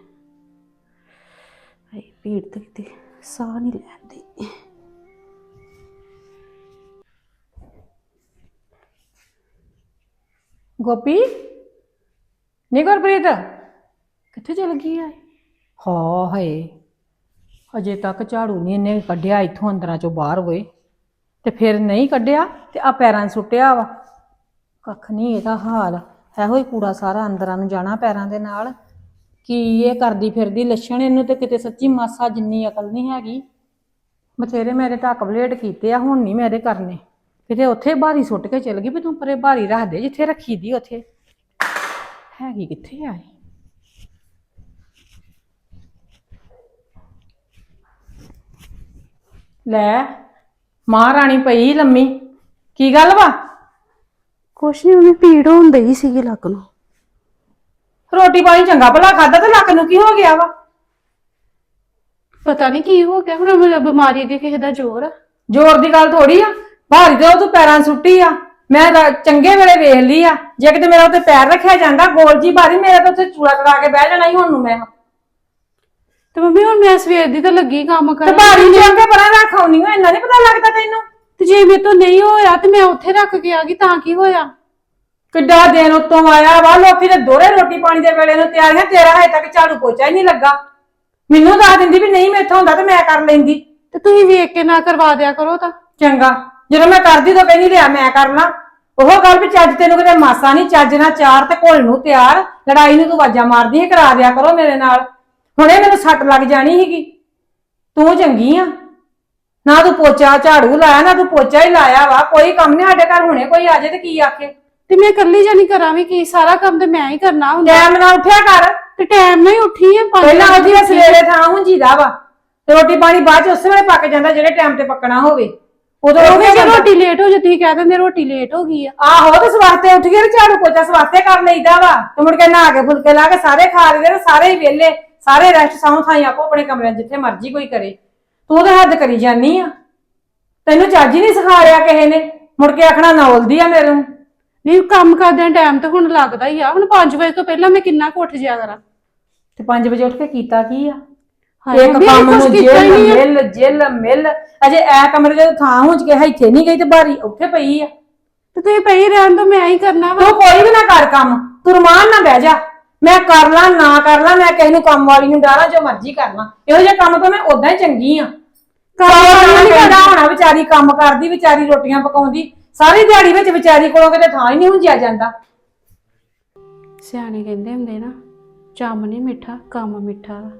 ਹਾਏ ਭੀੜ ਤੇ ਕਿਤੇ ਸਾਹ ਨਹੀਂ ਲੈਂਦੀ ਗੋਪੀ? ਨੀ ਗੁਰਪ੍ਰੀਤ? ਕਿੱਥੇ ਚਲ ਗਈ ਆ? ਹਾਂ ਹਾਏ ਅਜੇ ਤੱਕ ਝਾੜੂ ਨਹੀਂ ਇਹਨੇ ਕੱਢਿਆ ਇੱਥੋਂ ਅੰਦਰਾਂ ਚੋਂ ਬਾਹਰ ਹੋਏ। ਤੇ ਫਿਰ ਨਹੀਂ ਕੱਢਿਆ ਤੇ ਆ ਪੈਰਾਂ 'ਚ ਸੁੱਟਿਆ ਵਾ। ਕੱਖ ਨਹੀਂ ਇਹਦਾ ਹਾਲ। ਇਹੋ ਹੀ ਕੂੜਾ ਸਾਰਾ ਅੰਦਰਾਂ ਨੂੰ ਜਾਣਾ ਪੈਰਾਂ ਦੇ ਨਾਲ। ਕੀ ਇਹ ਕਰਦੀ ਫਿਰਦੀ ਲੱਛਣ ਇਹਨੂੰ ਤੇ ਕਿਤੇ ਸੱਚੀ ਮਾਸਾ ਜਿੰਨੀ ਅਕਲ ਨਹੀਂ ਹੈਗੀ। ਬਥੇਰੇ ਮੇਰੇ ਢੱਕ ਬਲੇਡ ਕੀਤੇ ਆ, ਹੁਣ ਨਹੀਂ ਮੈਂ ਇਹਦੇ ਕਰਨੇ। ਕਿਤੇ ਉੱਥੇ ਬਾਰੀ ਸੁੱਟ ਕੇ ਚਲ ਗਈ ਵੀ ਤੂੰ ਪਰੇ ਬਾਰੀ ਰੱਖ ਦੇ, ਜਿੱਥੇ ਰੱਖੀ ਦੀ ਉੱਥੇ। ਹੈਗੀ ਕਿੱਥੇ ਆ ਲੈ ਮਹਾਰਾਣੀ ਪਈ ਲੰਮੀ। ਕੀ ਗੱਲ ਵਾ? ਕੁਛ ਨਹੀਂ ਉਹਨੇ ਭੀੜ ਹੁੰਦੀ ਹੀ ਸੀਗੀ ਲੱਕ ਨੂੰ। ਰੋਟੀ ਪਾਣੀ ਚੰਗਾ ਭਲਾ ਖਾਦਾ ਤੇ ਲੱਕ ਨੂੰ ਕੀ ਹੋ ਗਿਆ ਵਾ? ਪਤਾ ਨਹੀਂ ਕੀ ਹੋ ਗਿਆ ਹੁਣ ਮੈਨੂੰ ਬਿਮਾਰੀ ਦੀ ਕਿਸੇ ਦਾ ਜ਼ੋਰ ਆ। ਜ਼ੋਰ ਦੀ ਗੱਲ ਥੋੜੀ ਆ। ਭਾਰੀ ਤੇ ਉਹ ਤੂੰ ਪੈਰਾਂ ਸੁੱਟੀ ਆ। ਮੈਂ ਤਾਂ ਚੰਗੇ ਵੇਲੇ ਵੇਖ ਲਈ ਆ। ਜੇ ਕਿਤੇ ਮੇਰਾ ਉੱਤੇ ਪੈਰ ਰੱਖਿਆ ਜਾਂਦਾ ਗੋਲ ਜੀ ਭਾਰੀ ਮੇਰਾ ਤਾਂ ਉੱਥੇ ਚੂੜਾ ਕਰਾ ਕੇ ਬਹਿ ਜਾਣਾ ਹੀ ਹੁਣ ਨੂੰ ਮੈਂ। ਤੇ ਮੰਮੀ ਹੁਣ ਮੈਂ ਸਵੇਰ ਦੀ ਤਾਂ ਲੱਗੀ ਕੰਮ ਤੇ ਕਰਨ ਭਾਰੀ ਲਿਆ ਕੇ ਪਰਾਂ ਰੱਖ ਆਉਣੀ ਓ ਇੰਨਾ ਨਹੀਂ ਪਤਾ ਲੱਗਦਾ ਤੈਨੂੰ? ਤੇ ਜੇ ਮੇਰੇ ਤੋਂ ਨਹੀਂ ਹੋਇਆ ਤੇ ਮੈਂ ਉੱਥੇ ਰੱਖ ਕੇ ਆ ਗਈ ਤਾਂ ਕੀ ਹੋਇਆ? ਕਿੱਡਾ ਦਿਨ ਉੱਤੋਂ ਆਇਆ ਵਾ ਲੋਕੀ ਤੇ ਦੋਰੇ ਰੋਟੀ ਪਾਣੀ ਦੇ ਵੇਲੇ ਨੂੰ ਤਿਆਰੀਆਂ ਤੇਰਾ ਹਜੇ ਤੱਕ ਝਾੜੂ ਪੋਚਾ ਹੀ ਨਹੀਂ ਲੱਗਾ। ਮੈਨੂੰ ਦੱਸ ਦਿੰਦੀ ਵੀ ਨਹੀਂ ਮੈਥੋਂ ਹੁੰਦਾ ਤੇ ਮੈਂ ਕਰ ਲੈਂਦੀ। ਤੇ ਤੁਸੀਂ ਵੇਖ ਕੇ ਨਾ ਕਰਵਾ ਦਿਆ ਕਰੋ ਤਾਂ। ਚੰਗਾ ਜਦੋਂ ਮੈਂ ਕਰਦੀ ਤਾਂ ਕਹਿੰਦੀ ਲਿਆ ਮੈਂ ਕਰ ਲਾਂ ਉਹ ਗੱਲ ਵੀ ਚੱਜ ਤੈਨੂੰ ਕਿਤੇ ਮਾਸਾ ਨਹੀਂ ਚੱਜ ਨਾਲ ਚਾਰ ਤੇ ਘੋਲ ਨੂੰ ਤਿਆਰ ਲੜਾਈ ਨੂੰ ਤੂੰ ਵਾਜਾਂ ਮਾਰਦੀ ਹੈ ਕਰਾ ਦਿਆ ਕਰੋ ਮੇਰੇ ਨਾਲ। ਹੁਣੇ ਮੈਨੂੰ ਸੱਟ ਲੱਗ ਜਾਣੀ ਸੀਗੀ। ਤੂੰ ਚੰਗੀ ਆ। ਨਾ ਤੂੰ ਪੋਚਾ ਝਾੜੂ ਲਾਇਆ ਨਾ ਤੂੰ ਪੋਚਾ ਹੀ ਲਾਇਆ ਵਾ। ਕੋਈ ਕੰਮ ਨਹੀਂ ਸਾਡੇ ਘਰ ਹੁਣੇ ਕੋਈ ਆ ਜਾਏ ਤੇ ਕੀ ਆਖੇ? ਤੇ ਮੈਂ ਇਕੱਲੀ ਜਾਨੀ ਕਰਾਂ ਵੀ ਕੀ? ਸਾਰਾ ਕੰਮ ਤੇ ਮੈਂ ਹੀ ਕਰਨਾ ਹੁੰਦਾ। ਟਾਈਮ ਨਾਲ ਉੱਠਿਆ ਕਰ। ਤੇ ਟਾਈਮ ਨਾਲ ਹੀ ਉੱਠੀ ਆ ਪੰਜ ਪਹਿਲਾਂ ਵਜੇ ਉਹਦੀ ਸਵੇਰੇ ਥਾਂ ਹੁੰਜੀਦਾ ਵਾ। ਤੇ ਰੋਟੀ ਪਾਣੀ ਬਾਅਦ ਚ ਉਸੇ ਵੇਲੇ ਪੱਕ ਜਾਂਦਾ ਜਿਹੜੇ ਟਾਈਮ ਤੇ ਪੱਕਣਾ ਹੋਵੇ। ਉਦੋਂ ਉਹ ਉੱਠਿਆ ਜੇ। ਰੋਟੀ ਲੇਟ ਹੋ ਜਾਂਦੀ ਕਹਿ ਦਿੰਦੇ ਰੋਟੀ ਲੇਟ ਹੋ ਗਈ ਆ। ਆਹੋ ਤੇ ਸਵਾਸਤੇ ਉੱਠ ਕੇ ਝਾੜੂ ਪੋਚਾ ਸਵਾਸਤੇ ਕਰ ਲਈਦਾ ਵਾ। ਤੇ ਮੁੜ ਕੇ ਨਹਾ ਕੇ ਫੁਲਕੇ ਲਾ ਕੇ ਸਾਰੇ ਖਾ ਲਈਦੇ ਤੇ ਸਾਰੇ ਹੀ ਵਿਹਲੇ। ਸਾਰੇ ਰੈਸਟ ਸੌਂ ਥਾਈ ਆਪੋ ਆਪਣੇ ਕਮਰਿਆਂ 'ਚ ਜਿੱਥੇ ਮਰਜ਼ੀ ਕੋਈ ਕਰੇ। ਤੂੰ ਤਾਂ ਹੱਦ ਕਰੀ ਜਾਨੀ ਆ। ਤੈਨੂੰ ਚੱਜ ਹੀ ਨਹੀਂ ਸਿਖਾਇਆ ਕਿਸੇ ਨੇ। ਮੁੜ ਕੇ ਆਖਣਾ ਨੌਲਦੀ ਆ ਮੇਰੇ ਨੂੰ। ਨਹੀਂ ਕੰਮ ਕਰਦਿਆਂ ਟਾਈਮ ਤੇ ਹੁਣ ਲੱਗਦਾ ਹੀ ਆ। ਹੁਣ 5 ਵਜੇ ਤੋਂ ਪਹਿਲਾਂ ਮੈਂ ਕਿੰਨਾ ਕੁ ਉੱਠ ਜਿਆ ਕਰਾਂ? ਤੇ 5 ਵਜੇ ਉੱਠ ਕੇ ਕੀਤਾ ਕੀ ਆ? ਹਾਏ ਇੱਕ ਕੰਮ ਨੂੰ ਜਿੱਲ। ਮਿਲ ਜਿੱਲ ਮਿਲ। ਅਜੇ ਐ ਕਮਰੇ 'ਚ ਥਾਂ ਹੁੰਜ ਕੇ ਇੱਥੇ ਨਹੀਂ ਗਈ ਤੇ ਬਾਰੀ ਉੱਥੇ ਪਈ ਆ। ਤੇ ਤੁਸੀਂ ਪਈ ਰਹਿਣ ਤੋਂ ਮੈਂ ਹੀ ਕਰਨਾ ਵਾ। ਤੂੰ ਕੋਈ ਵੀ ਨਾ ਕਰ ਕੰਮ। ਤੂੰ ਰਮਾਨ ਨਾ ਬਹਿ ਜਾ। ਮੈਂ ਕਰ ਲਾਂ ਨਾ ਕਰ ਲਾਂ ਮੈਂ ਕਿਸੇ ਨੂੰ ਕੰਮ ਵਾਲੀ ਨੂੰ ਡਾਲਾਂ ਜੋ ਮਰਜ਼ੀ ਕਰ ਲਾਂ ਇਹੋ ਜਿਹੇ ਕੰਮ ਤੋਂ ਮੈਂ ਉਦਾਂ ਹੀ ਚੰਗੀ ਆ। ਕਰਦਾ ਹੋਣਾ ਵਿਚਾਰੀ ਕੰਮ ਕਰਦੀ ਵਿਚਾਰੀ ਰੋਟੀਆਂ ਪਕਾਉਂਦੀ। ਸਾਰੀ ਦਿਹਾੜੀ ਵਿੱਚ ਵਿਚਾਰੀ ਕੋਲੋਂ ਕਿਤੇ ਥਾਂ ਹੀ ਨਹੀਂ ਹੁੰਜਿਆ ਜਾਂਦਾ। ਸਿਆਣੇ ਕਹਿੰਦੇ ਹੁੰਦੇ ਨਾ ਚੰਮ ਨਹੀਂ ਮਿੱਠਾ ਕੰਮ ਮਿੱਠਾ ਵਾ।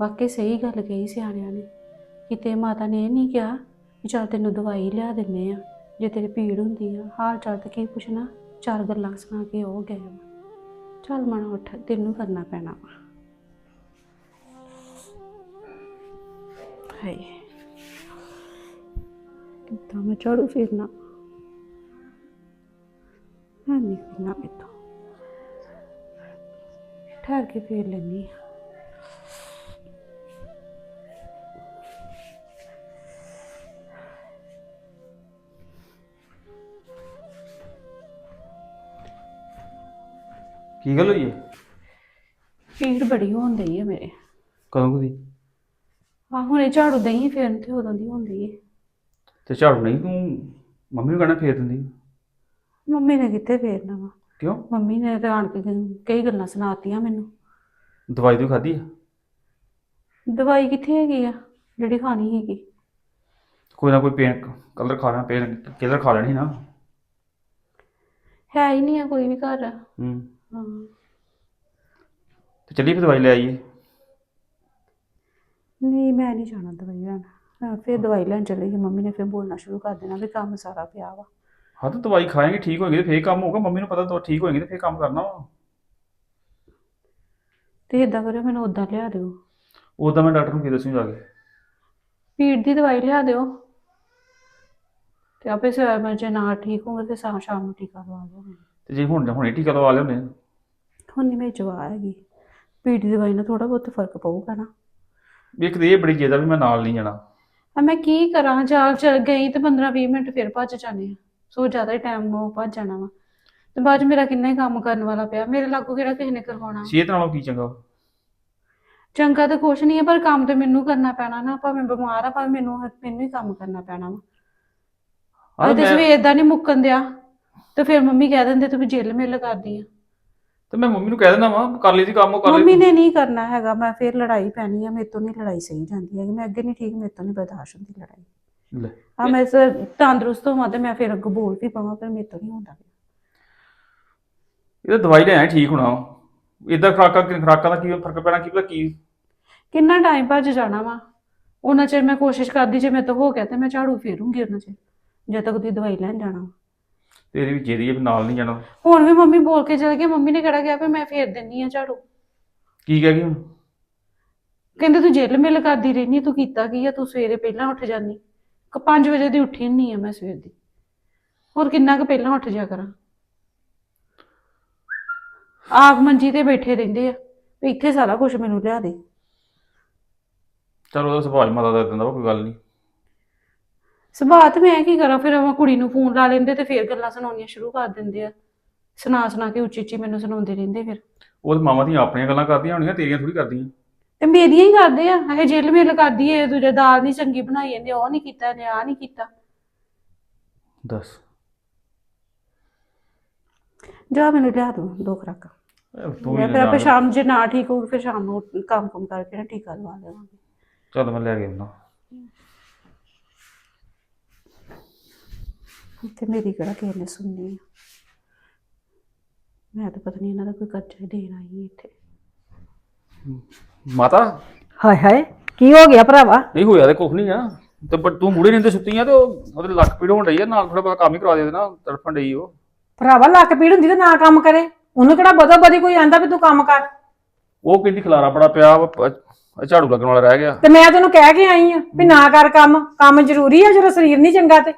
ਵਾਕਈ ਸਹੀ ਗੱਲ ਕਹੀ ਸਿਆਣਿਆਂ ਨੇ। ਕਿਤੇ ਮਾਤਾ ਨੇ ਇਹ ਨਹੀਂ ਕਿਹਾ ਵੀ ਚੱਲ ਤੈਨੂੰ ਦਵਾਈ ਲਿਆ ਦਿੰਨੇ ਆ ਜੇ ਤੇਰੇ ਪੀੜ ਹੁੰਦੀ ਆ। ਹਾਲ ਚਾਲ ਤੇ ਕੀ ਪੁੱਛਣਾ? ਚਾਰ ਗੱਲਾਂ ਸੁਣਾ ਕੇ ਉਹ ਗਏ ਵਾ ਚੱਲ ਮਨ ਉੱਠ ਤੈਨੂੰ ਕਰਨਾ ਪੈਣਾ ਹਾਏ। ਕਿੱਦਾਂ ਮੈਂ ਝਾੜੂ ਫੇਰਨਾ। ਹਾਂ ਨਹੀਂ ਫੇਰਨਾ ਮੇਤੋਂ ਠਹਿਰ ਕੇ ਫੇਰ ਲੈਣੀ ਆ ਕੀ ਗੱਲ ਹੋਈ ਹੈ ਪੀੜ ਬੜੀ ਹੋਣ ਡਈ ਆ ਮੇਰੇ। ਕਦੋਂ ਦੀ? ਆ ਹੁਣੇ ਝਾੜੂ ਦਈ ਫੇਰਨ ਤੇ ਉਦੋਂ ਦੀ ਹੁੰਦੀ ਏ ਤੇ ਝਾੜੂ ਨਹੀਂ ਤੂੰ ਮੰਮੀ ਨੂੰ ਕਹਿਣਾ ਫੇਰ ਦਿੰਦੀ ਮੰਮੀ ਨੇ ਕਿੱਥੇ ਫੇਰਨਾ ਵਾ? ਕਿਉਂ? ਮੰਮੀ ਨੇ ਤਾਂ ਆਣ ਕੇ ਕਈ ਗੱਲਾਂ ਸੁਣਾਤੀਆਂ ਮੈਨੂੰ। ਦਵਾਈ ਤੂੰ ਖਾਧੀ ਆ? ਦਵਾਈ ਕਿੱਥੇ ਹੈਗੀ ਆ? ਜਿਹੜੀ ਖਾਣੀ ਹੈਗੀ। ਕੋਈ ਨਾ ਕੋਈ ਪੇਨ ਕਲਰ ਖਾ ਲੈਣਾ ਪੇਨ ਕਿਲਰ ਖਾ ਲੈਣੀ ਨਾ। ਹੈ ਹੀ ਨਹੀਂ ਆ ਕੋਈ ਵੀ ਘਰ। ਹੂੰ। ਹਾਂ। ਤੇ ਚੱਲੀ ਫਿਰ ਦਵਾਈ ਲੈ ਆਈਏ? ਨਹੀਂ ਮੈਂ ਨਹੀਂ ਜਾਣਾ ਦਵਾਈ ਲੈਣ। ਹਾਂ, ਫਿਰ ਦਵਾਈ ਲੈਣ ਚਲੇ ਗਈ। ਮੰਮੀ ਨੇ ਫਿਰ ਬੋਲਣਾ ਸ਼ੁਰੂ ਕਰ ਦੇਣਾ ਵੀ ਕੰਮ ਸਾਰਾ ਪਿਆ ਵਾ। ਹਾਂ ਤਾਂ ਦਵਾਈ ਖਾਏਂਗੇ ਠੀਕ ਹੋਏਗੀ ਤੇ ਫੇਰ ਕੰਮ ਹੋਊਗਾ। ਮੰਮੀ ਨੂੰ ਪਤਾ ਤੂੰ ਠੀਕ ਹੋਏਗੀ ਤੇ ਫੇਰ ਕੰਮ ਕਰਨਾ ਵਾ। ਤੇ ਇਦਾਂ ਕਰਿਓ ਮੈਨੂੰ ਉਦਾਂ ਲਿਆ ਦਿਓ। ਉਦਾਂ ਮੈਂ ਡਾਕਟਰ ਨੂੰ ਕੀ ਦੱਸੂ ਜਾ ਕੇ? ਪੀੜ ਦੀ ਦਵਾਈ ਲਿਆ ਦਿਓ। ਤੇ ਆਪੇ ਸਵੇਰ ਮੈਂ ਜੇ ਨਾ ਠੀਕ ਹੋਊਗਾ ਤੇ ਸ਼ਾਮ ਸ਼ਾਮ ਨੂੰ ਟੀਕਾ ਲਵਾ ਦਿਓ। ਤੇ ਜੇ ਹੁਣ ਹੁਣੇ ਟੀਕਾ ਲਵਾ ਲਿਆਉਂਦੇ ਆ ਹੁਣ ਨਹੀਂ ਮੈਂ ਜਵਾ ਹੈਗੀ। ਪੀੜ ਦੀ ਦਵਾਈ ਨਾਲ ਥੋੜਾ ਬਹੁਤ ਫ਼ਰਕ ਪਊਗਾ ਨਾ। ਵੀ ਇੱਕ ਤੇ ਇਹ ਬੜੀ ਜ਼ਿਆਦਾ ਵੀ ਮੈਂ ਨਾਲ ਨਹੀਂ ਜਾਣਾ। ਆ ਮੈਂ ਕੀ ਕਰਾਂ ਜਾ ਚਲ ਗਈ ਤੇ 15 20 ਮਿੰਟ ਫਿਰ ਭੱਜ ਜਾਣੇ ਆ ਸੋ ਜ਼ਿਆਦਾ ਹੀ ਟਾਈਮ ਉਹ ਭੱਜ ਜਾਣਾ ਵਾ। ਤੇ ਬਾਅਦ 'ਚ ਮੇਰਾ ਕਿੰਨਾ ਹੀ ਕੰਮ ਕਰਨ ਵਾਲਾ ਪਿਆ ਮੇਰੇ ਲਾਗੂ ਕਿਹੜਾ ਕਿਸੇ ਨੇ ਕਰਵਾਉਣਾ? ਸਿਹਤ ਨਾਲੋਂ ਕੀ ਚੰਗਾ? ਵਾ? ਚੰਗਾ ਤਾਂ ਕੁਛ ਨਹੀਂ ਹੈ ਪਰ ਕੰਮ ਤੇ ਮੈਨੂੰ ਕਰਨਾ ਪੈਣਾ ਨਾ। ਭਾਵੇਂ ਬਿਮਾਰ ਆ ਭਾਵੇਂ ਮੈਨੂੰ ਮੈਨੂੰ ਹੀ ਕੰਮ ਕਰਨਾ ਪੈਣਾ ਵਾ। ਆਹ ਤੇ ਮੈਂ- ਸਵੇਰ ਦਾ ਨਹੀਂ ਮੁੱਕਣ ਦਿਆ। ਤੇ ਫਿਰ ਮੰਮੀ ਕਹਿ ਦਿੰਦੇ ਤੂੰ ਵੀ ਜੇਲ੍ਹ ਮੇਲ ਕਰਦੀ ਆ। ਤੇ ਮੈਂ ਮੰਮੀ ਨੂੰ ਕਹਿ ਦਿੰਦਾ ਵਾ ਕਰ ਲਈ ਦੀ ਕੰਮ ਉਹ ਕਰ ਮੰਮੀ ਲਈ ਨੇ ਨਹੀਂ ਕਰਨਾ ਹੈਗਾ ਮੈਂ ਫਿਰ ਲੜਾਈ ਪੈਣੀ ਆ ਮੇਰੇ ਤੋਂ ਨਹੀਂ ਲੜਾਈ ਸਹੀ ਜਾਂਦੀ ਹੈਗੀ ਮੈਂ ਅੱਗੇ ਨਹੀਂ ਠੀਕ ਮੇਰੇ ਤੋਂ ਨਹੀਂ ਬਰਦਾਸ਼ਤ ਹੁੰਦੀ ਲੜਾਈ। ਲੈ। ਆ ਮੈਂ ਸ- ਤੰਦਰੁਸਤ ਹੋਵਾਂ ਤੇ ਮੈਂ ਫਿਰ ਅੱਗੋਂ ਬੋਲ ਵੀ ਪਾਵਾਂ ਪਰ ਮੇਰੇ ਤੋਂ ਨਹੀਂ ਹੁੰਦਾ। ਇਹ ਤਾਂ ਦਵਾਈ ਲੈਣਾ ਠੀਕ ਹੋਣਾ ਇਦਾਂ ਖਰਾਕਾਂ ਖਰਾਕਾਂ ਦਾ ਕੀ ਫ਼ਰਕ ਪੈਣਾ ਕੀ ਪਤਾ ਕੀ। ਕਿੰਨਾ ਟਾਈਮ ਭੱਜ ਜਾਣਾ ਵਾ। ਉਹਨਾਂ ਚਿਰ ਮੈਂ ਕੋਸ਼ਿਸ਼ ਕਰਦੀ ਜੇ ਮੇਰੇ ਤੋਂ ਹੋ ਗਿਆ ਤੇ ਮੈਂ ਝਾੜੂ ਫੇਰੂੰਗੀ ਉਹਨਾਂ ਚਿਰ ਜਦ ਤੱਕ ਦੀ ਦਵਾਈ ਲੈਣ ਜਾਣਾ। ਵਾ। ਤੇਰੀ ਵੀ ਵੀ ਨਾਲ ਨਹੀਂ ਜਾਣਾ। ਹੁਣ ਵੀ ਮੰਮੀ ਬੋਲ ਕੇ ਚਲ ਗਏ ਮੰਮੀ ਨੇ ਕਿਹੜਾ ਕਿਹਾ ਵੀ ਮੈਂ ਫੇਰ ਦਿੰਨੀ ਆ ਝਾੜੂ। ਕੀ ਕਹਿ ਗਈ ਹੁਣ? ਕਹਿੰਦੇ ਤੂੰ ਜੇਲ੍ਹ ਮਿਲ ਕਰਦੀ ਰਹਿਨੀ ਤੂੰ ਕੀਤਾ ਕੀ ਆ ਤੂੰ ਸਵੇਰੇ ਪਹਿਲਾਂ ਉੱਠ ਜਾਂਦੀ। ਕ 5 ਵਜੇ ਦੀ ਉੱਠੀ ਨਹੀਂ ਆ ਮੈਂ ਸਵੇਰ ਦੀ। ਹੋਰ ਕਿੰਨਾ ਕੁ ਪਹਿਲਾਂ ਉੱਠ ਜਾ ਕਰਾਂ। ਆਪ ਮੰਜੀ ਤੇ ਬੈਠੇ ਰਹਿੰਦੇ ਆ ਵੀ ਇੱਥੇ ਸਾਰਾ ਕੁਝ ਮੈਨੂੰ ਲਿਆ ਦੇ। ਚਲ ਉਹਦਾ ਸੁਭਾਅ ਹੀ ਮਾਤਾ ਦਾ ਦਿੰਦਾ ਕੋਈ ਗੱਲ ਨਹੀਂ ਸੁਭਾਅ ਤੇ ਮੈਂ ਕੀ ਕਰਾਂ? ਫਿਰ ਉਹ ਕੁੜੀ ਨੂੰ ਫੋਨ ਲਾ ਲੈਂਦੇ ਤੇ ਫਿਰ ਗੱਲਾਂ ਸੁਣਾਉਣੀਆਂ ਸ਼ੁਰੂ ਕਰ ਦਿੰਦੇ ਆ। ਸੁਣਾ ਸੁਣਾ ਕੇ ਉੱਚੀ ਉੱਚੀ ਮੈਨੂੰ ਸੁਣਾਉਂਦੇ ਰਹਿੰਦੇ ਫਿਰ। ਉਹ ਮਾਵਾਂ ਦੀਆਂ ਆਪਣੀਆਂ ਗੱਲਾਂ ਕਰਦੀਆਂ ਹੋਣੀਆਂ ਤੇਰੀਆਂ ਥੋੜੀ ਕਰਦੀਆਂ। ਤੇ ਮੇਰੀਆਂ ਹੀ ਕਰਦੇ ਆ। ਇਹ ਜੇਲ੍ਹ ਮੇਲ ਕਰਦੀ ਏ ਦੂਜੇ ਦਾਲ ਨਹੀਂ ਚੰਗੀ ਬਣਾਈ ਜਾਂਦੇ ਉਹ ਨਹੀਂ ਕੀਤਾ ਨੇ ਆ ਨਹੀਂ ਕੀਤਾ। ਦੱਸ। ਜਾ ਮੈਨੂੰ ਲਿਆ ਦੋ ਦੋ ਖਰਾਕਾਂ ਤੂੰ ਮੈਂ ਫਿਰ ਆਪੇ ਸ਼ਾਮ ਜੇ ਨਾ ਠੀਕ ਹੋਊਗੀ ਫਿਰ ਸ਼ਾਮ ਨੂੰ ਕੰਮ ਕੰਮ ਕਰਕੇ ਨਾ ਟੀਕਾ ਲਵਾ ਦੇਵਾਂਗੇ ਚੱਲ ਮੈਂ ਲੈ ਕੇ ਆਉਂਦਾ। ਤੇ ਮੇਰੀ ਕਿਹੜਾ ਕਿਸੇ ਨੇ ਸੁਣਨੀ ਆ? ਮੈਂ ਤਾਂ ਪਤਾ ਨਹੀਂ ਇਹਨਾਂ ਦਾ ਕੋਈ ਕਰਜ਼ਾ ਹੀ ਦੇਣ ਆਈ ਹਾਂ ਇੱਥੇ। ਮਾਤਾ? ਹਾਏ ਹਾਏ ਕੀ ਹੋ ਗਿਆ ਭਰਾਵਾ? ਨਹੀਂ ਹੋਇਆ ਤੇ ਕੁਝ ਨਹੀਂ ਆ। ਤੇ ਪਰ ਤੂੰ ਮੂੜੇ ਨਿੰਦੇ ਸੁੱਤੀ ਆ ਤੇ ਉਹ- ਉਹਦੇ ਲੱਕ ਪੀੜ ਹੋਣ ਰਹੀ ਆ ਨਾਲ ਥੋੜਾ ਬਹੁਤਾ ਕੰਮ ਹੀ ਕਰਾ ਦੇ ਨਾ ਤੜਫਣ ਡਈ ਉਹ। ਭਰਾਵਾ ਲੱਕ ਪੀੜ ਹੁੰਦੀ ਤੇ ਨਾ ਕੰਮ ਕਰੇ। ਉਹਨੂੰ ਕਿਹੜਾ ਬਦੋ ਬਦੀ ਕੋਈ ਆਂਦਾ ਵੀ ਤੂੰ ਕੰਮ ਕਰ? ਉਹ ਕਹਿੰਦੀ ਖਲਾਰਾ ਬੜਾ ਪਿਆ ਵਾ, ਪ- ਝਾੜੂ ਲੱਗਣ ਵਾਲਾ ਰਹਿ ਗਿਆ। ਤੇ ਮੈਂ ਤੈਨੂੰ ਕਹਿ ਕੇ ਆਈ ਆ ਵੀ ਨਾ ਕਰ ਕੰਮ। ਕੰਮ ਜ਼ਰੂਰੀ ਆ ਜਦੋਂ ਸਰੀਰ ਨਹੀਂ ਚੰਗਾ ਤੇ।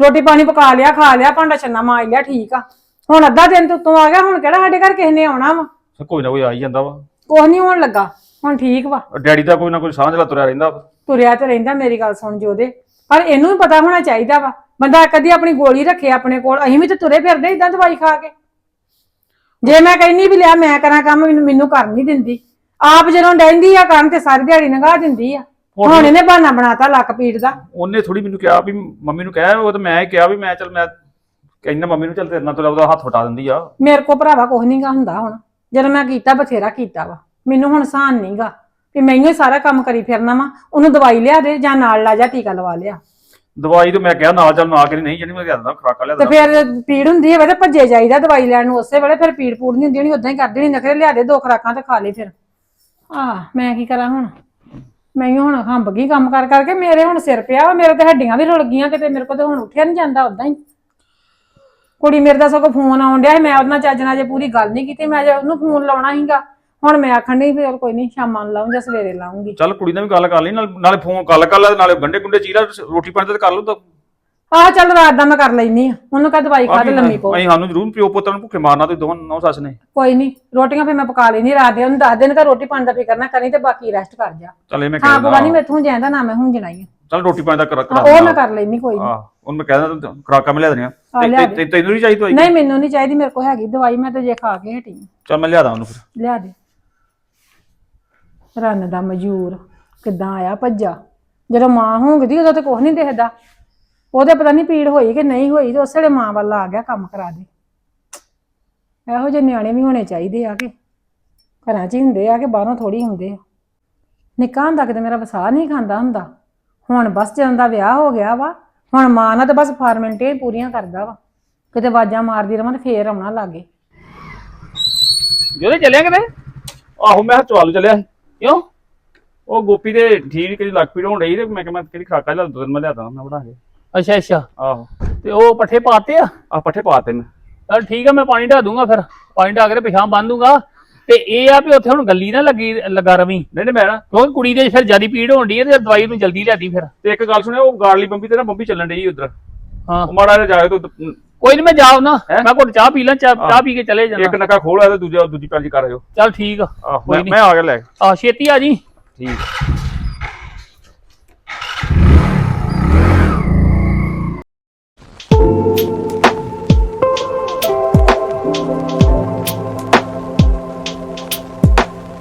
ਰੋਟੀ ਪਾਣੀ ਪਕਾ ਲਿਆ ਖਾ ਲਿਆ ਭਾਂਡਾ ਛੰਨਾ ਮਾਰ ਲਿਆ ਠੀਕ ਆ। ਹੁਣ ਅੱਧਾ ਦਿਨ ਤੋਂ ਉੱਤੋਂ ਆ ਗਿਆ ਹੁਣ ਕਿਹੜਾ ਸਾਡੇ ਘਰ ਕਿਸੇ ਨੇ ਆਉਣਾ ਵਾ? ਕੋਈ ਨਾ ਕੋਈ ਆ ਹੀ ਜਾਂਦਾ ਵਾ। ਕੁਛ ਨਹੀਂ ਹੋਣ ਲੱਗਾ ਹੁਣ ਠੀਕ ਵਾ। ਡੈਡੀ ਦਾ ਕੋਈ ਨਾ ਕੋਈ ਸਾਂਝ ਲਾ ਤੁਰਿਆ ਰਹਿੰਦਾ ਤੁਰਿਆ ਤੇ ਰਹਿੰਦਾ ਮੇਰੀ ਗੱਲ ਸੁਣ ਜੋਦੇ ਪਰ ਇਹਨੂੰ ਵੀ ਪਤਾ ਹੋਣਾ ਚਾਹੀਦਾ ਵਾ। ਬੰਦਾ ਕਦੀ ਆਪਣੀ ਗੋਲੀ ਰੱਖੇ ਆਪਣੇ ਕੋਲ ਅਸੀਂ ਵੀ ਤੇ ਤੁਰੇ ਫਿਰਦੇ ਇਦਾਂ ਦਵਾਈ ਖਾ ਕੇ। ਜੇ ਮੈਂ ਕਹਿੰਨੀ ਵੀ ਲਿਆ ਮੈਂ ਕਰਾਂ ਕੰਮ ਮੈਨੂੰ ਮੈਨੂੰ ਕਰ ਨਹੀਂ ਦਿੰਦੀ। ਆਪ ਜਦੋਂ ਡੈਂਦੀ ਆ ਕਰਨ ਤੇ ਸਾਰੀ ਦਿਹਾੜੀ ਲੰਘਾ ਦਿੰਦੀ ਆ। ਹੁਣ ਇਹਨੇ ਬਹਾਨਾ ਬਣਾਤਾ ਲੱਕ ਪੀੜ ਦਾ। ਉਹਨੇ ਥੋੜੀ ਮੈਨੂੰ ਕਿਹਾ ਵੀ ਮੰਮੀ ਨੂੰ ਕਿਹਾ ਉਹ ਤਾਂ ਮੈਂ ਹੀ ਕਿਹਾ ਵੀ ਮੈਂ ਚੱਲ ਮੈਂ ਕਹਿੰਦਾ ਮੰਮੀ ਨੂੰ ਚੱਲ ਤੇਰੇ ਨਾਲ ਤੁਰਿਆ ਉਹਦਾ ਹੱਥ ਵਟਾ ਦਿੰਦੀ ਆ। ਮੇਰੇ ਕੋ ਭਰਾਵਾ ਕੁਛ ਨਹੀਂਗਾ ਹੁੰਦਾ ਹੁਣ। ਜਦੋਂ ਮੈਂ ਕੀਤਾ ਬਥੇਰਾ ਕੀਤਾ ਵਾ। ਮੈਨੂੰ ਹੁਣ ਸਾਨ ਨਹੀਂਗਾ ਵੀ ਮੈਨੂੰ ਹੀ ਸਾਰਾ ਕੰਮ ਕਰੀ ਫਿਰਨਾ ਵਾ। ਉਹਨੂੰ ਦਵਾਈ ਲਿਆ ਦੇ ਜਾਂ ਨਾਲ ਲਾ ਜਾ ਟੀਕਾ ਲਵਾ ਲਿਆ। ਦਵਾਈ ਤਾਂ ਮੈਂ ਕਿਹਾ ਨਾਲ ਚੱਲ ਨਾ ਕੇ ਨਹੀਂ ਜਿਹੜੀ ਮੈਂ ਦਿੰਦਾ ਖਰਾਕਾ ਲਿਆ ਤੇ ਫਿਰ ਪੀੜ ਹੁੰਦੀ ਹੈ ਵੇ ਤੇ ਭੱਜੇ ਜਾਈਦਾ ਦਵਾਈ ਲੈਣ ਨੂੰ ਉਸੇ ਵੇਲੇ ਫਿਰ ਪੀੜ ਪੂੜ ਨਹੀਂ ਹੁੰਦੀ ਨਹੀਂ ਉਦਾਂ ਹੀ ਕਰਦੀ ਨਹੀਂ ਨਖਰੇ ਲਿਆ ਦੇ ਦੋ ਖਰਾਕਾਂ ਤੇ ਖਾ ਲਈ ਫਿਰ। ਆ ਮੈਂ ਕੀ ਕਰਾਂ ਹੁਣ? ਮੈਂ ਹੀ ਹੁਣ ਹੰਬ ਗਈ ਕੰਮ ਕਰ ਕਰਕੇ ਮੇਰੇ ਹੁਣ ਸਿਰ ਪਿਆ ਵਾ, ਮੇਰੇ ਤੇ ਹੱਡੀਆਂ ਵੀ ਰੁਲ ਗਈਆਂ, ਕਿਤੇ ਮੇਰੇ ਕੋਲ ਤੇ ਹੁਣ ਉੱਠਿਆ ਨਹੀਂ ਜਾਂਦਾ ਉਦਾਂ ਹੀ। ਕੁੜੀ ਮੇਰੇ ਦਾ ਸਗੋਂ ਫੋਨ ਆਉਣ ਡਿਆ ਸੀ, ਮੈਂ ਉਹਨਾਂ ਨਾਲ ਚੱਜ ਨਾਲ ਜੇ ਪੂਰੀ ਗੱਲ ਨਹੀਂ ਕੀਤੀ, ਮੈਂ ਜੇ ਉਹਨੂੰ ਫੋਨ ਲਾਉਣਾ ਸੀਗਾ, ਹੁਣ ਮੈਂ ਆਖਣ ਨਹੀਂ ਫਿਰ ਕੋਈ ਨਹੀਂ, ਸ਼ਾਮਾਂ ਨੂੰ ਲਾਉਂ ਜਾਂ ਸਵੇਰੇ ਲਾਉਂਗੀ ਚੱਲ ਕੁੜੀ ਨਾਲ ਵੀ ਗੱਲ ਕਰ ਲਈ, ਨਾਲ ਨਾਲੇ ਫੋਨ ਗੱਲ ਕਰ ਲੈ, ਨਾਲੇ ਗੰਡੇ ਗੁੰਡੇ ਚੀਰਾ, ਰੋਟੀ ਪਾਣੀ ਤਾਂ ਕਰ ਲਓ ਤਾਂ ਆਹ ਚੱਲ ਰਾਤ ਦਾ ਮੈਂ ਕਰ ਲੈਨੀ ਆ। ਉਹਨੂੰ ਕਹ ਦਵਾਈ ਖਾ ਤੇ ਲੰਮੀ ਪਓ ਅਸੀਂ ਸਾਨੂੰ ਜ਼ਰੂਰ ਪਿਓ ਪੁੱਤਰ ਨੂੰ ਭੁੱਖੇ ਮਾਰਨਾ ਤੇ ਦੋਵਾਂ ਨੌ ਸੱਸ ਨੇ। ਕੋਈ ਨਹੀਂ ਰੋਟੀਆਂ ਫਿਰ ਮੈਂ ਪਕਾ ਲੈਣੀ ਰਾਤ ਦੇ। ਉਹਨੂੰ ਦੱਸ ਦੇਣ ਕਿ ਰੋਟੀ ਪਾਣੀ ਦਾ ਫਿਕਰ ਨਾ ਕਰੀ ਤੇ ਬਾਕੀ ਰੈਸਟ ਕਰ ਜਾ। ਚੱਲ ਮੈਂ ਕਹਿ ਬੁਆ ਨਹੀਂ ਮੈਥੋਂ ਜਾਂਦਾ ਨਾ ਮੈਂ ਹੁਣ ਜਣਾਈ ਚੱਲ ਰੋਟੀ ਪਾਣੀ ਦਾ ਕਰ ਕਰਾ ਉਹ ਮੈਂ ਕਰ ਲੈਣੀ ਕੋਈ ਨਹੀਂ ਆਹ ਉਹਨੂੰ ਮੈਂ ਕਹਿ ਦਿੰਦਾ ਖਰਾਕਾ ਮੈਂ ਲਿਆ ਦੇਣੀਆਂ। ਆ, ਤੇ- ਤੇ- ਤੈਨੂੰ ਨਹੀਂ ਚਾਹੀਦੀ ਦਵਾਈ? ਨਹੀਂ ਮੈਨੂੰ ਨਹੀਂ ਚਾਹੀਦੀ ਮੇਰੇ ਕੋਲ ਹੈਗੀ ਦਵਾਈ ਮੈਂ ਤਾਂ ਜੇ ਖਾ ਕੇ ਹਟੀ ਆਂ। ਚੱਲ ਮੈਂ ਲਿਆ ਦਾਂ ਉਹਨੂੰ ਫਿਰ। ਲਿਆ ਦੇ। ਰੰਨ ਦਾ ਮਜੂਰ ਕਿੱਦਾਂ ਆਇਆ ਭੱਜਾ? ਜਦੋਂ ਮਾਂ ਹੋਂਗਦੀ ਉਦੋਂ ਤੇ ਕੁਝ ਨਹੀਂ ਦਿਖਦਾ। ਉਹਦੇ ਪਤਾ ਨਹੀਂ ਪੀੜ ਹੋਈ ਕਿ ਨਹੀਂ ਹੋਈ ਤੇ ਉਸੇ ਵੇਲੇ ਮਾਂ ਵੱਲ ਆ ਗਿਆ ਕੰਮ ਕਰਾ ਦੇ। ਇਹੋ ਜਿਹੇ ਨਿਆਣੇ ਵੀ ਹੋਣੇ ਚਾਹੀਦੇ ਆ ਕਿ ਘਰਾਂ 'ਚ ਹੀ ਹੁੰਦੇ ਆ ਕਿ ਬਾਹਰੋਂ ਥੋੜੀ ਹੁੰਦੇ ਆ। ਨਿੱਕਾ ਹੁੰਦਾ ਕਿਤੇ ਮੇਰਾ ਵਸਾ ਨਹੀਂ ਖਾਂਦਾ ਹੁੰਦਾ। ਹੁਣ ਬਸ ਜਦੋਂ ਦਾ ਵਿਆਹ ਹੋ ਗਿਆ ਵਾ ਹੁਣ ਮਾਂ ਨਾਲ ਤਾਂ ਬਸ ਫਾਰਮੈਲਿਟੀਆਂ ਪੂਰੀਆਂ ਕਰਦਾ ਵਾ। ਕਿਤੇ ਆਵਾਜ਼ਾਂ ਮਾਰਦੀ ਰਵਾਂ ਤੇ ਫੇਰ ਆਉਣਾ ਲਾਗੇ। ਜਿਹੜੇ ਚੱਲਿਆ ਕਿਤੇ? ਆਹੋ ਮੈਂ ਚਵਾਲ ਚੱਲਿਆ ਸੀ। ਕਿਉਂ? ਉਹ ਗੋਪੀ ਦੇ ਠੀਕ ਕਿਹਦੀ ਲੱਕ ਪੀੜ ਹੋਣ ਰਹੀ ਤੇ ਮੈਂ ਕਿਹਾ ਮੈਂ ਕਿਹੜੀ ਖਰਾਕਾ ਲਿਆ ਦੋ ਦਿਨ ਮੈਂ ਲਿਆਦਾ ਮੈਂ ਬਣਾ ਕੇ। ਅੱਛਾ ਅੱਛਾ। ਆਹੋ। ਤੇ ਉਹ ਪੱਠੇ ਪਾਤੇ ਆ? ਆ ਪੱਠੇ ਪਾਤੇ ਮੈਂ ਚਲ ਠੀਕ ਆ ਮੈਂ ਪਾਣੀ ਢਾ ਦੂੰਗਾ ਫਿਰ। ਪਾਣੀ ਢਾ ਕੇ ਪਿਛਾਂ ਬੰਨ ਦੂੰਗਾ। ਤੇ ਇਹ ਆ ਵੀ ਉੱਥੇ ਹੁਣ ਗੱਲੀ ਨਾ ਲੱਗੀ ਲੱਗਾ ਰਵੀ। ਨਹੀਂ ਨਹੀਂ ਮੈਂ ਨਾ ਕਿਉਂਕਿ ਕੁੜੀ ਦੇ ਫਿਰ ਜਿਆਦੀ ਪੀੜ ਹੋਣ ਡਈ ਹੈ ਤੇ ਦਵਾਈ ਨੂੰ ਜਲਦੀ ਲਿਆਦੀ ਫਿਰ। ਤੇ ਇੱਕ ਗੱਲ ਸੁਣਿਆ ਉਹ ਗਾਰਲੀ ਬੰਬੀ ਤੇ ਨਾ ਬੰਬੀ ਚੱਲਣ ਡਈ ਉਧਰ। ਹਾਂ। ਉਹ ਮਾੜਾ ਜਿਹਾ ਜਾਏ ਤੂੰ ਕੋਈ ਨਹੀਂ ਮੈਂ ਜਾਉ ਨਾ? ਮੈਂ ਕੋਲ ਚਾਹ ਪੀ ਲਾਂ ਚਾਹ ਪੀ ਕੇ ਚਲੇ ਇੱਕ ਜਾਣਾ ਨੱਕਾ ਖੋਲ ਆ ਤੇ ਦੂਜਾ ਦੂਜੀ ਪੈਲੀ ਕਰ ਆਇਓ। ਚਲ ਠੀਕ ਆ। ਮੈਂ ਆ ਗਿਆ ਲੈ। ਆ ਛੇਤੀ ਆ ਜੀ। ਠੀਕ।